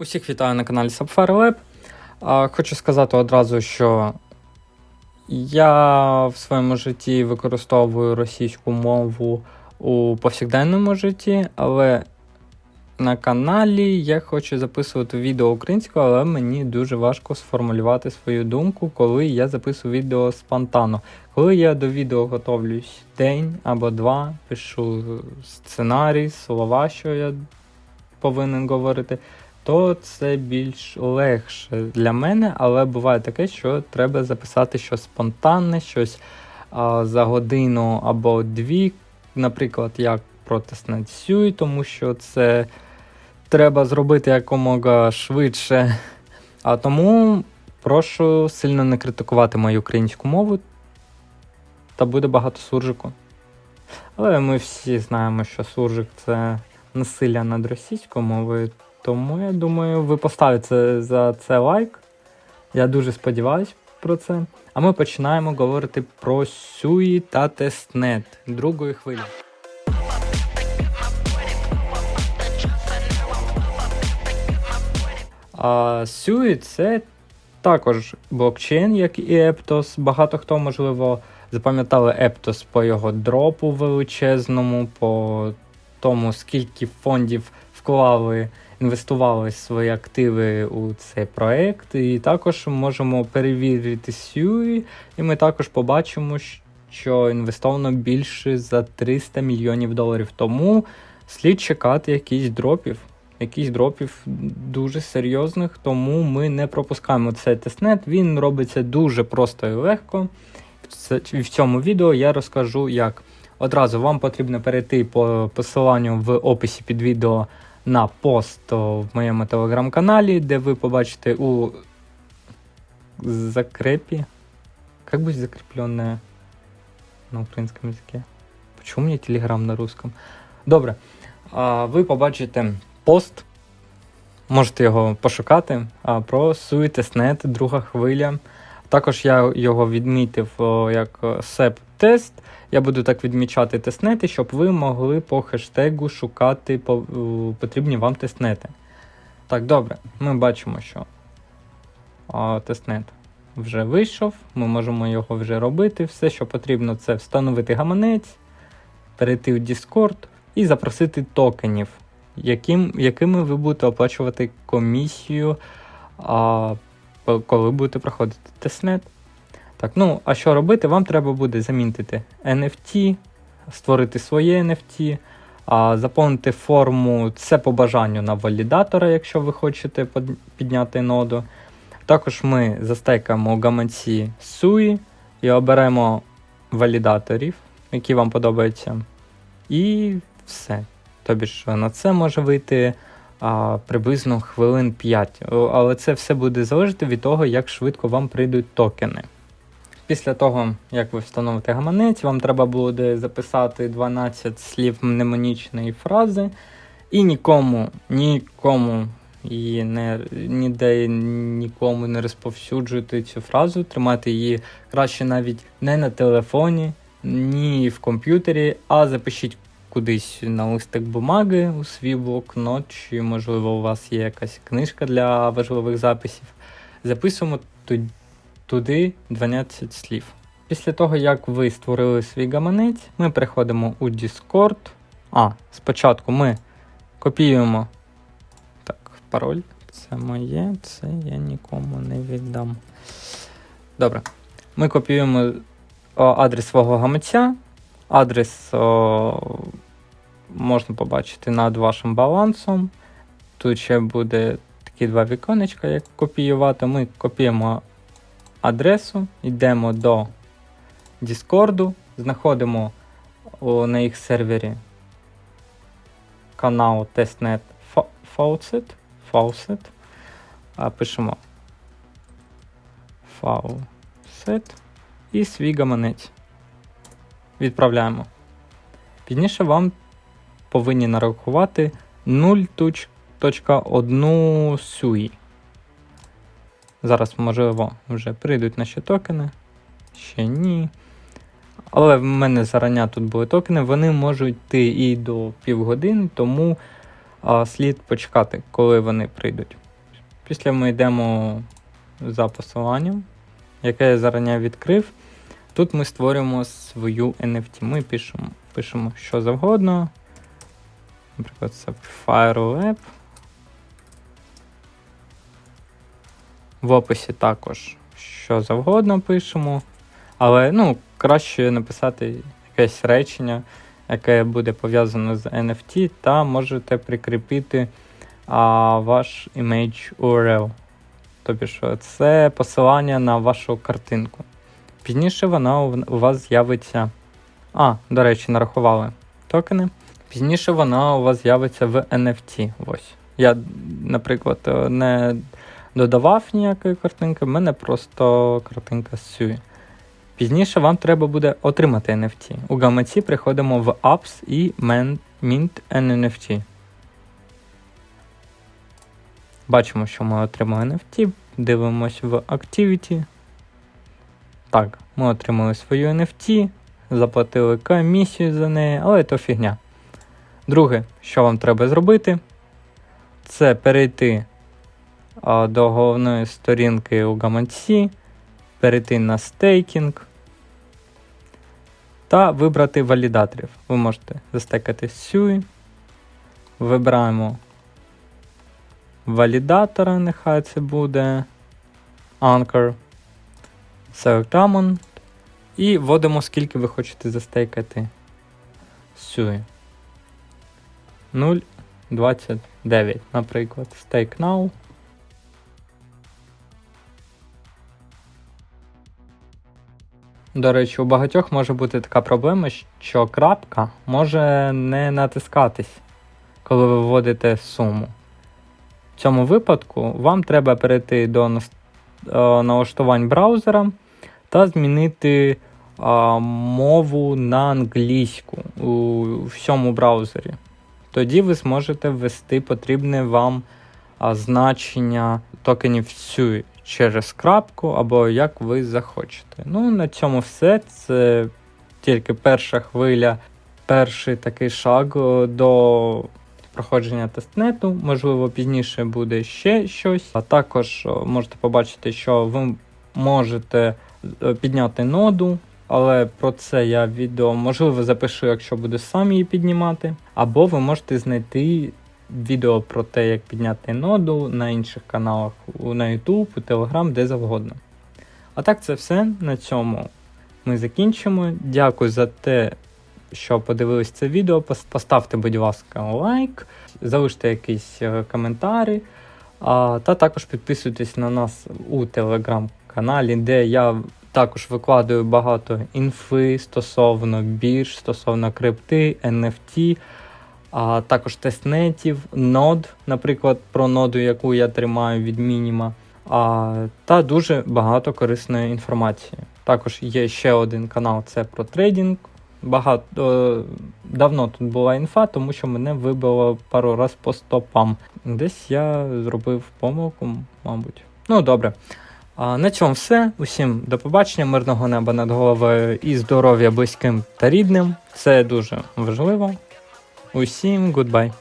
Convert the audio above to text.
Усіх вітаю на каналі Subfire Lab. Хочу сказати одразу, що я в своєму житті використовую російську мову у повсякденному житті, але на каналі я хочу записувати відео українською, але мені дуже важко сформулювати свою думку, коли я записую відео спонтанно. Коли я до відео готовлюсь день або два, пишу сценарій, слова, що я повинен говорити, то це більш легше для мене, але буває таке, що треба записати щось спонтанне, щось а, за годину або дві, наприклад, як про Сюй, тому що це треба зробити якомога швидше. А тому прошу сильно не критикувати мою українську мову, та буде багато суржику. Але ми всі знаємо, що суржик це насилля над російською мовою, тому я думаю, ви поставите за це лайк. Я дуже сподіваюся про це. А ми починаємо говорити про Сюї та тестнет другої хвилі. Сюї це також блокчейн, як і Ептос. Багато хто, можливо, запам'ятали Ептос по його дропу величезному, по тому, скільки фондів вклали, інвестували свої активи у цей проект. І також можемо перевірити Сюї, і ми також побачимо, що інвестовано більше за 300 мільйонів доларів. Тому слід чекати якісь дропів. Якісь дропів дуже серйозних, тому ми не пропускаємо цей тестнет. Він робиться дуже просто і легко. В цьому відео я розкажу, як. Одразу вам потрібно перейти по посиланню в описі під відео на пост в моєму телеграм-каналі, де ви побачите у закрепі. Как быть закрепленное на українському языке? Почему мені телеграм на русском? Добре. А, Ви побачите пост, можете його пошукати а, про суетеснет, друга хвиля. Також я його відмітив як сеп-тест. Я буду так відмічати тестнети, щоб ви могли по хештегу шукати потрібні вам тестнети. Так, добре, ми бачимо, що о, тестнет вже вийшов, ми можемо його вже робити. Все, що потрібно, це встановити гаманець, перейти в Discord і запросити токенів, яким, якими ви будете оплачувати комісію. А, коли будете проходити тестнет. Так, ну, а що робити? Вам треба буде замінити NFT, створити своє NFT, а, заповнити форму це по бажанню на валідатора, якщо ви хочете підняти ноду. Також ми застейкаємо гаманці SUI і оберемо валідаторів, які вам подобаються. І все. Тобі ж на це може вийти а, приблизно хвилин 5. Але це все буде залежати від того, як швидко вам прийдуть токени. Після того, як ви встановите гаманець, вам треба буде записати 12 слів мнемонічної фрази, і нікому, нікому і не, ніде нікому не розповсюджуйте цю фразу, тримати її краще навіть не на телефоні, ні в комп'ютері, а запишіть кудись на листик бумаги у свій блокнот, чи, можливо, у вас є якась книжка для важливих записів. Записуємо туди 12 слів. Після того, як ви створили свій гаманець, ми переходимо у Discord. А, спочатку ми копіюємо так, пароль. Це моє, це я нікому не віддам. Добре. Ми копіюємо о, адрес свого гаманця. Адрес о, можна побачити над вашим балансом. Тут ще буде такі два віконечка, як копіювати. Ми копіюємо адресу, йдемо до Discord, знаходимо на їх сервері канал testnet faucet, faucet, пишемо faucet і свій гаманець. Відправляємо. Пізніше вам повинні нарахувати 0.1 SUI. Зараз, можливо, вже прийдуть наші токени. Ще ні. Але в мене зарання тут були токени, вони можуть йти і до півгодини, тому а, слід почекати, коли вони прийдуть. Після ми йдемо за посиланням, яке я зарані відкрив. Тут ми створюємо свою NFT. Ми пишемо, пишемо що завгодно. Наприклад, Sapphire Lab. В описі також що завгодно пишемо. Але ну, краще написати якесь речення, яке буде пов'язане з NFT, та можете прикріпити а, ваш image URL. Тобто, що це посилання на вашу картинку. Пізніше вона у вас з'явиться. А, до речі, нарахували токени. Пізніше вона у вас з'явиться в NFT. Ось. Я, наприклад, не додавав ніякої картинки, в мене просто картинка з Sui. Пізніше вам треба буде отримати NFT. У гаманці приходимо в Apps і Mint NFT. Бачимо, що ми отримали NFT, дивимося в Activity. Так, ми отримали свою NFT, заплатили комісію за неї, але то фігня. Друге, що вам треба зробити, це перейти до головної сторінки у гаманці, перейти на стейкінг та вибрати валідаторів. Ви можете застекати Sui. Вибираємо валідатора, нехай це буде Anchor, Select Amount і вводимо, скільки ви хочете застейкати Sui. 0,29, наприклад, Stake Now. До речі, у багатьох може бути така проблема, що крапка може не натискатись, коли ви вводите суму. В цьому випадку вам треба перейти до е, налаштувань браузера та змінити е, мову на англійську у всьому браузері. Тоді ви зможете ввести потрібне вам а, значення токенів SUI через крапку або як ви захочете. Ну, на цьому все. Це тільки перша хвиля, перший такий шаг до проходження тестнету. Можливо, пізніше буде ще щось. А також можете побачити, що ви можете е, підняти ноду. Але про це я відео можливо запишу, якщо буду сам її піднімати. Або ви можете знайти відео про те, як підняти ноду на інших каналах на YouTube, у Telegram, де завгодно. А так, це все. На цьому ми закінчимо. Дякую за те, що подивились це відео. Поставте, будь ласка, лайк, залиште якісь е, коментарі. А, та також підписуйтесь на нас у телеграм-каналі, де я також викладаю багато інфи стосовно бірж, стосовно крипти, NFT, а також тестнетів, нод, наприклад, про ноду, яку я тримаю від мініма, а, та дуже багато корисної інформації. Також є ще один канал, це про трейдинг. Багато е, давно тут була інфа, тому що мене вибило пару раз по стопам. Десь я зробив помилку, мабуть. Ну, добре. А на цьому все. Усім до побачення, мирного неба над головою і здоров'я близьким та рідним. Це дуже важливо. Усім гудбай.